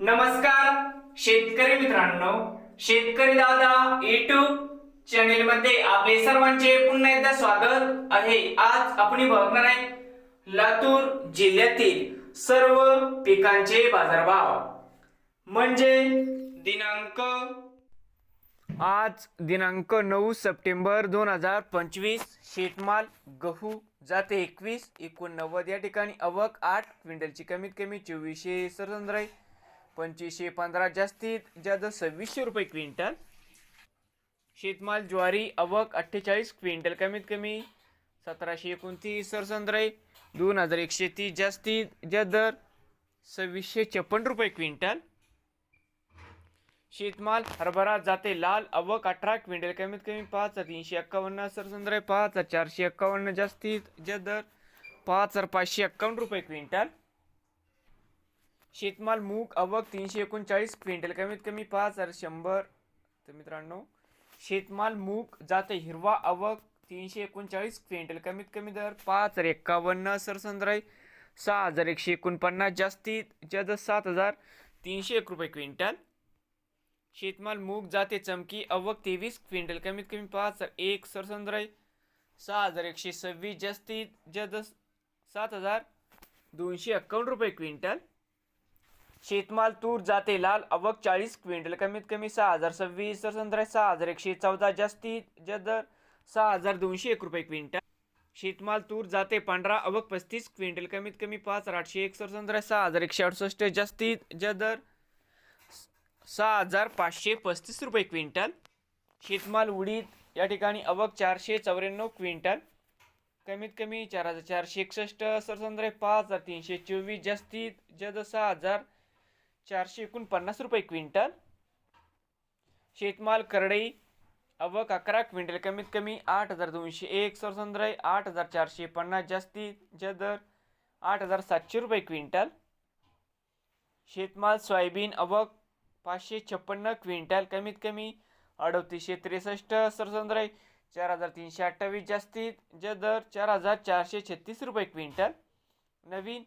नमस्कार शेतकरी मित्रांनो. शेतकरी दादा युट्यूब चॅनेल मध्ये आपले सर्वांचे पुन्हा एकदा स्वागत आहे. आज आपण बघणार आहे लातूर जिल्ह्यातील सर्व पिकांचे बाजारभाव. म्हणजे दिनांक आज दिनांक नऊ सप्टेंबर दोन हजार पंचवीस. शेतमाल गहू जाते एकवीस एकोणनव्वद या ठिकाणी अवक आठ क्विंटलची कमीत कमी चोवीसशे सरंद्राई पंचवीसशे पंधरा जास्तीत जास्त सव्वीसशे रुपये क्विंटल. शेतमाल ज्वारी अवक अठ्ठेचाळीस क्विंटल कमीत कमी. सतराशे एकोणतीस सरसंद्राई दोन हजार एकशे तीस जास्तीत जास्त दर सव्वीसशे छप्पन रुपये क्विंटल. शेतमाल हरभरा जाते लाल अवक अठरा क्विंटल कमीत कमी. पाच हजार तीनशे एक्कावन्न सरसंद्र. पाच हजार चारशे एक्कावन्न जास्तीत जास्त दर पाच हजार पाचशे एक्कावन्न रुपये क्विंटल. शेतमाल मूग अवक तीनशे एकोणचाळीस क्विंटल कमीत कमी पाच हजार शंभर. तर मित्रांनो शेतमाल मूग जाते हिरवा अवक तीनशे एकोणचाळीस क्विंटल कमीत कमी दर पाच हजार एक्कावन्न सरसंद्राई सहा हजार एकशे एकोणपन्नास जास्तीत जास्त सात हजार तीनशे एक रुपये क्विंटल. शेतमाल मूग जाते चमकी अवक तेवीस क्विंटल कमीत कमी पाच हजार एक सरसंद्राई सहा हजार एकशे सव्वीस जास्तीत जास्त सात हजार दोनशे एक्कावन्न रुपये क्विंटल. शेतमाल तूर जाते लाल अवक चाळीस क्विंटल कमीत कमी सहा हजार सव्वीस सरसंद्राई सहा हजार एकशे चौदा जास्तीत जास्त दर सहा हजार दोनशे एक रुपये क्विंटल. शेतमाल तूर जाते पांढरा अवक पस्तीस क्विंटल कमीत कमी पाच हजार आठशे एक संत्रा सहा हजार एकशे अडुसष्ट जास्तीत जास्त दर सहा हजार पाचशे पस्तीस रुपये क्विंटल. शेतमाल उडीद या ठिकाणी अवक चारशे चौऱ्याण्णव क्विंटल. कमीत कमी चार हजार चारशे एकसष्ट सरसंद्रे पाच हजार तीनशे चोवीस जास्तीत जद सहा हजार चारशे एकोणपन्नास रुपये क्विंटल. शेतमाल करडई अवक अकरा क्विंटल कमीत कमी आठ हजार दोनशे एक सरसंद्राई आठ हजार चारशे पन्नास जास्तीत जास्त दर आठ हजार सातशे रुपये क्विंटल. शेतमाल सोयाबीन अवक पाचशे छप्पन्न क्विंटल कमीत कमी अडतीसशे त्रेसष्ट सरसंद्राई चार हजार तीनशे अठ्ठावीस जास्तीत जास्त दर चार हजार चारशे छत्तीस रुपये क्विंटल. नवीन